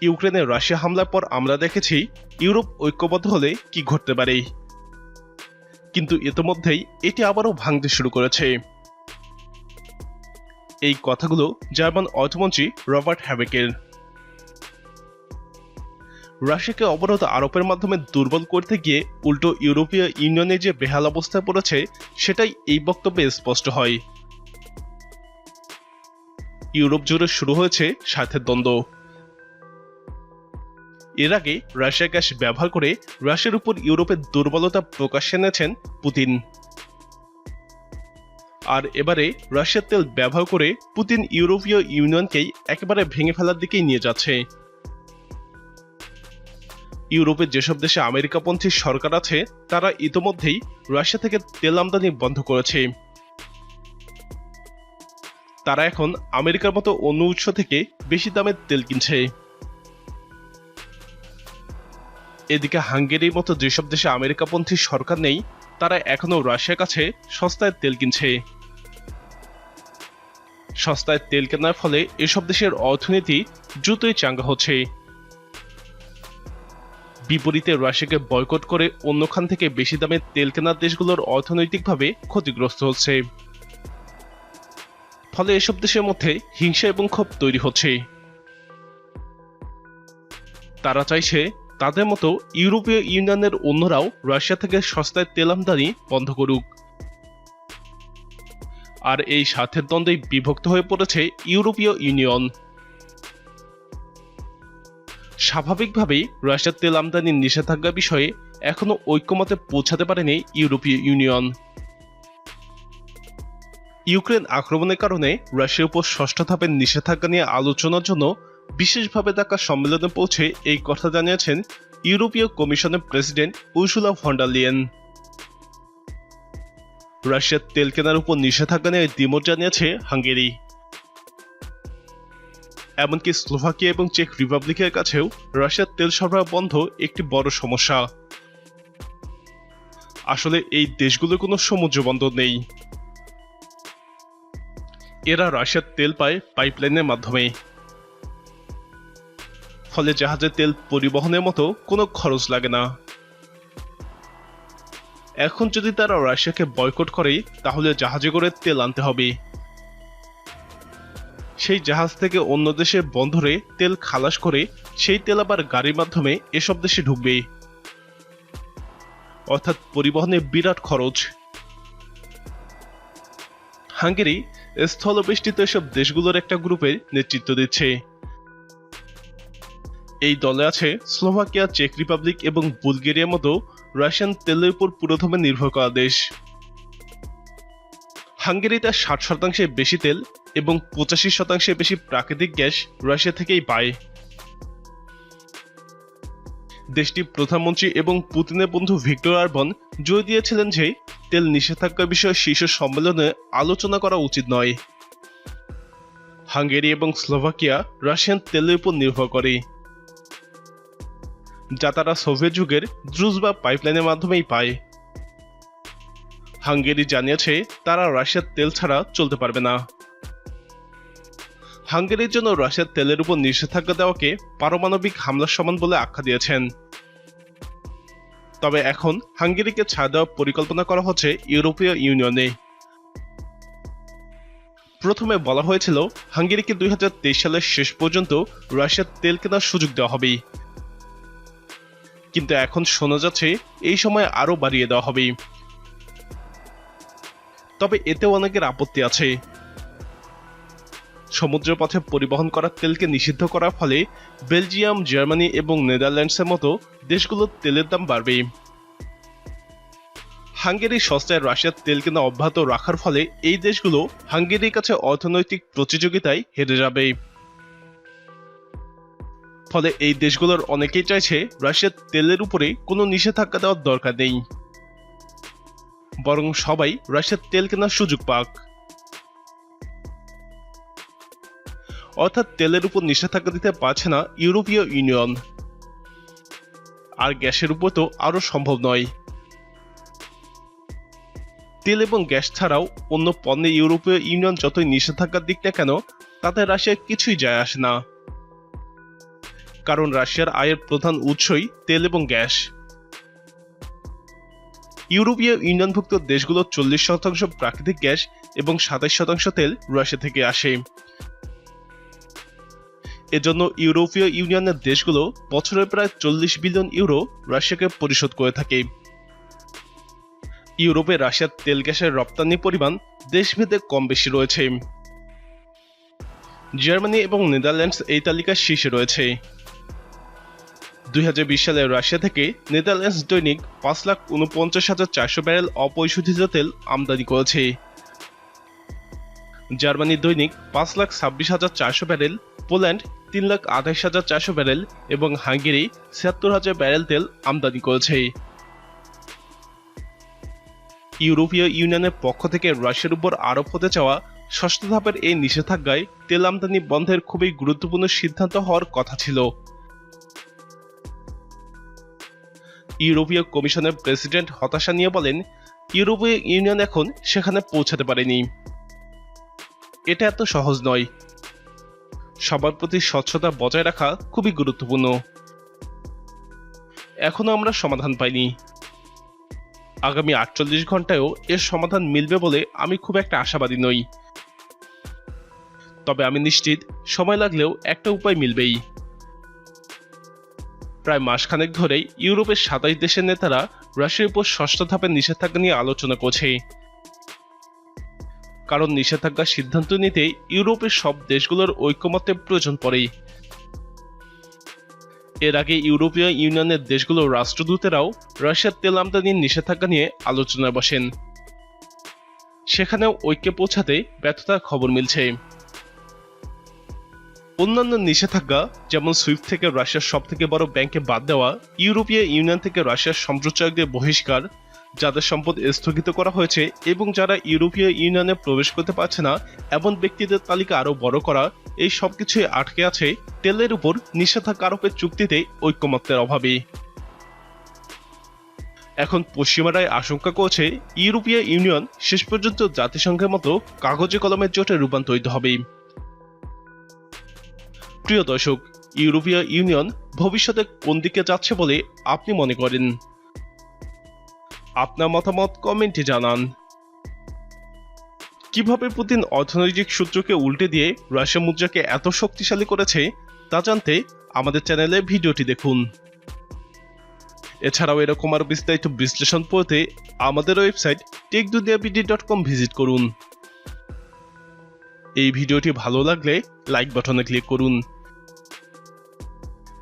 ইউক্রেনে রাশিয়া হামলার পর আমরা দেখেছি ইউরোপ ঐক্যবদ্ধ হলে কি ঘটতে পারে। কিন্তু ইতোমধ্যেই এটি আবারও ভাঙতে শুরু করেছে। এই কথাগুলো জার্মান অর্থমন্ত্রী রবার্ট হ্যাবেকের। রাশিয়াকে অবরোধ আরোপের মাধ্যমে দুর্বল করতে গিয়ে উল্টো ইউরোপীয় ইউনিয়নে যে বেহাল অবস্থায় পড়েছে, সেটাই এই বক্তব্যে স্পষ্ট হয়। ইউরোপ জুড়ে শুরু হয়েছে স্বার্থের দ্বন্দ্ব। এর আগে রাশিয়া গ্যাস ব্যবহার করে রাশিয়ার উপর ইউরোপের দুর্বলতা প্রকাশ এনেছেন পুতিন। আর এবারে রাশিয়ার তেল ব্যবহার করে পুতিন ইউরোপীয় ইউনিয়নকেই একেবারে ভেঙে ফেলার দিকেই নিয়ে যাচ্ছে। ইউরোপের যেসব দেশে আমেরিকাপন্থী সরকার আছে, তারা ইতোমধ্যেই রাশিয়া থেকে তেল আমদানি বন্ধ করেছে। তারা এখন আমেরিকার মতো অন্য উৎস থেকে বেশি দামের তেল কিনছে। এদিকে হাঙ্গেরির মতো যেসব দেশে আমেরিকাপন্থী সরকার নেই, তারা এখনও রাশিয়ার কাছে সস্তায় তেল কিনছে। সস্তায় তেল কেনার ফলে এসব দেশের অর্থনীতি দ্রুতই চাঙ্গা হচ্ছে। বিপরীতে রাশিয়াকে বয়কট করে অন্যখান থেকে বেশি দামে তেল কেনার দেশগুলোর অর্থনৈতিকভাবে ক্ষতিগ্রস্ত হচ্ছে। ফলে এসব দেশের মধ্যে হিংসা এবং ক্ষোভ তৈরি হচ্ছে। তারা চাইছে তাদের মতো ইউরোপীয় ইউনিয়নের অন্যরাও রাশিয়া থেকে সস্তায় তেল আমদানি বন্ধ করুক। আর এই স্বার্থের দ্বন্দ্বে বিভক্ত হয়ে পড়েছে ইউরোপীয় ইউনিয়ন। স্বাভাবিকভাবেই রাশিয়ার তেল আমদানির নিষেধাজ্ঞা বিষয়ে এখনও ঐক্যমতে পৌঁছাতে পারেনি ইউরোপীয় ইউনিয়ন। ইউক্রেন আক্রমণের কারণে রাশিয়ার উপর ষষ্ঠ ধাপের নিষেধাজ্ঞা নিয়ে আলোচনার জন্য বিশেষভাবে ডাকা সম্মেলনে পৌঁছে এই কথা জানিয়েছেন ইউরোপীয় কমিশনের প্রেসিডেন্ট উর্সুলা ভন্ডালিয়েন রাশিয়ার তেল কেনার উপর নিষেধাজ্ঞা নিয়ে দ্বিমত জানিয়েছে হাঙ্গেরি। এমনকি স্লোভাকিয়া এবং চেক রিপাবলিকের কাছেও রাশিয়ার তেল সরবরাহ বন্ধ একটি বড় সমস্যা। আসলে এই দেশগুলোর কোনো সমুদ্র বন্দর নেই। এরা রাশিয়ার তেল পায় পাইপলাইনের মাধ্যমে। ফলে জাহাজে তেল পরিবহনের মতো কোনো খরচ লাগে না। এখন যদি তারা রাশিয়াকে বয়কট করে, তাহলে জাহাজে করে তেল আনতে হবে। সেই জাহাজ থেকে অন্য দেশে বন্ধরে তেল খালাস করে, সেই তেল আবার গাড়ির মাধ্যমে এসব দেশে ঢুকবে। অর্থাৎ পরিবহনে বিরাট খরচ। হাঙ্গেরি স্থলবেষ্টিত এসব দেশগুলোর একটা গ্রুপের নেতৃত্ব দিচ্ছে। এই দলে আছে স্লোভাকিয়া, চেক রিপাবলিক এবং বুলগেরিয়ার মতো রাশিয়ান তেলের উপর পুরোদমে নির্ভর করা দেশ। হাঙ্গেরি তার ষাট শতাংশের বেশি তেল এবং পঁচাশি শতাংশের বেশি প্রাকৃতিক গ্যাস রাশিয়া থেকেই পায়। দেশটির প্রধানমন্ত্রী এবং পুতিনের বন্ধু ভিক্টর আরবন জয় দিয়েছিলেন যে তেল নিষেধাজ্ঞা বিষয়ে শীর্ষ সম্মেলনে আলোচনা করা উচিত নয়। হাঙ্গেরি এবং স্লোভাকিয়া রাশিয়ান তেলের উপর নির্ভর করে। যা তারা সোভিয়েত যুগের দ্রুজ বা পাইপলাইনের মাধ্যমেই পায়। হাঙ্গেরি জানিয়েছে, তারা রাশিয়ার তেল ছাড়া চলতে পারবে না। হাঙ্গেরির জন্য রাশিয়ার তেলের উপর নিষেধাজ্ঞা দেওয়াকে পারমাণবিক হামলার সমান বলে আখ্যা দিয়েছেন। তবে এখন হাঙ্গেরিকে ছাড় দেওয়ার পরিকল্পনা করা হচ্ছে ইউরোপীয় ইউনিয়নে। প্রথমে বলা হয়েছিল, হাঙ্গেরিকে দুই হাজার তেইশ সালের শেষ পর্যন্ত রাশিয়ার তেল কেনার সুযোগ দেওয়া হবে কিন্তু এখন শোনা যাচ্ছে এই সময় আরও বাড়িয়ে দেওয়া হবে। তবে এতেও অনেকের আপত্তি আছে। সমুদ্রপথে পরিবহন করা তেলকে নিষিদ্ধ করার ফলে বেলজিয়াম, জার্মানি এবং নেদারল্যান্ডসের মতো দেশগুলোর তেলের দাম বাড়বে। হাঙ্গেরি, সস্তায় রাশিয়ার তেল কেনা অব্যাহত রাখার ফলে এই দেশগুলো হাঙ্গেরির কাছে অর্থনৈতিক প্রতিযোগিতায় হেরে যাবে। ফলে এই দেশগুলোর অনেকেই চাইছে রাশিয়ার তেলের উপরে কোনো নিষেধাজ্ঞা দেওয়ার দরকার নেই। বরং সবাই রাশিয়ার তেল কেনার সুযোগ পাক। অর্থাৎ তেলের উপর নিষেধাজ্ঞা দিতে পারছে না ইউরোপীয় ইউনিয়ন। আর গ্যাসের উপর তো আরও সম্ভব নয়। তেল এবং গ্যাস ছাড়াও অন্য পণ্যে ইউরোপীয় ইউনিয়ন যতই নিষেধাজ্ঞা দিক না কেন, তাতে রাশিয়ার কিছুই যায় আসে না। কারণ রাশিয়ার আয়ের প্রধান উৎসই তেল এবং গ্যাস। ইউরোপীয় ইউনিয়নভুক্ত দেশগুলোর চল্লিশ শতাংশ প্রাকৃতিক গ্যাস এবং সাতাশ শতাংশ তেল রাশিয়া থেকে আসে। এজন্য ইউরোপীয় ইউনিয়নের দেশগুলো বছরে প্রায় চল্লিশ বিলিয়ন ইউরো রাশিয়াকে পরিশোধ করে থাকে। ইউরোপে রাশিয়ার তেল গ্যাসের রপ্তানি পরিমাণ দেশভেদে কম বেশি রয়েছে। জার্মানি এবং নেদারল্যান্ডস এই তালিকার শীর্ষে রয়েছে। দুই হাজার বিশ সালে রাশিয়া থেকে নেদারল্যান্ডস দৈনিক পাঁচ লাখ উনপঞ্চাশ হাজার চারশো ব্যারেল অপরিশোধিত তেল আমদানি করেছে। জার্মানি দৈনিক পাঁচ লাখ ছাব্বিশ হাজার চারশো ব্যারেল, পোল্যান্ড তিন লাখ আঠাইশ হাজার চারশো ব্যারেল এবং হাঙ্গেরি ছিয়াত্তর হাজার ব্যারেল তেল আমদানি করেছে। ইউরোপীয় ইউনিয়নের পক্ষ থেকে রাশিয়ার উপর আরোপ হতে চাওয়া ষষ্ঠ ধাপের এই নিষেধাজ্ঞায় তেল আমদানি বন্ধের খুবই গুরুত্বপূর্ণ সিদ্ধান্ত হওয়ার কথা ছিল। ইউরোপীয় কমিশনের প্রেসিডেন্ট হতাশা নিয়ে বলেন, ইউরোপীয় ইউনিয়ন এখন সেখানে পৌঁছাতে পারেনি। এটা এত সহজ নয়। সবার প্রতি স্বচ্ছতা বজায় রাখা খুবই গুরুত্বপূর্ণ। এখনও আমরা সমাধান পাইনি। আগামী আটচল্লিশ ঘন্টায়ও এর সমাধান মিলবে বলে আমি খুব একটা আশাবাদী নই। তবে আমি নিশ্চিত, সময় লাগলেও একটা উপায় মিলবেই। প্রায় মাসখানেক ধরেই ইউরোপের সাতাশ দেশের নেতারা রাশিয়ার উপর ষষ্ঠ ধাপের নিষেধাজ্ঞা নিয়ে আলোচনা করছে। কারণ নিষেধাজ্ঞার সিদ্ধান্ত নিতে ইউরোপের সব দেশগুলোর ঐক্যমত্যের প্রয়োজন পড়ে এর আগে ইউরোপীয় ইউনিয়নের দেশগুলোর রাষ্ট্রদূতেরাও রাশিয়ার তেল আমদানির নিষেধাজ্ঞা নিয়ে আলোচনায় বসেন। সেখানেও ঐক্যে পৌঁছাতে ব্যর্থতার খবর মিলছে। অন্যান্য নিষেধাজ্ঞা, যেমন সুইফট থেকে রাশিয়ার সব থেকে বড় ব্যাংকে বাদ দেওয়া, ইউরোপীয় ইউনিয়ন থেকে রাশিয়ার সম্প্রচারকদের বহিষ্কার, যাদের সম্পদ স্থগিত করা হয়েছে এবং যারা ইউরোপীয় ইউনিয়নে প্রবেশ করতে পারছে না, এমন ব্যক্তিদের তালিকা আরও বড় করা, এই সবকিছুই আটকে আছে তেলের উপর নিষেধাজ্ঞা আরোপের চুক্তিতে ঐক্যমত্যের অভাবে। এখন পশ্চিমারাই আশঙ্কা করছে, ইউরোপীয় ইউনিয়ন শেষ পর্যন্ত জাতিসংঘের মতো কাগজে কলমের জোটে রূপান্তরিত হবে। প্রিয় দর্শক, ইউরোপীয় ইউনিয়ন ভবিষ্যতে কোন দিকে যাচ্ছে বলে আপনি মনে করেন? আপনার মতামত কমেন্টে জানান। কীভাবে পুতিন অর্থনৈতিক সূত্রকে উল্টে দিয়ে রাশিয়া মুদ্রাকে এত শক্তিশালী করেছে, তা জানতে আমাদের চ্যানেলে ভিডিওটি দেখুন। এছাড়াও এরকম আরও বিস্তারিত বিশ্লেষণ পড়তে আমাদের ওয়েবসাইট টেকদুনিয়াবিডি ডট কম ভিজিট করুন। এই ভিডিওটি ভালো লাগলে লাইক বাটনে ক্লিক করুন।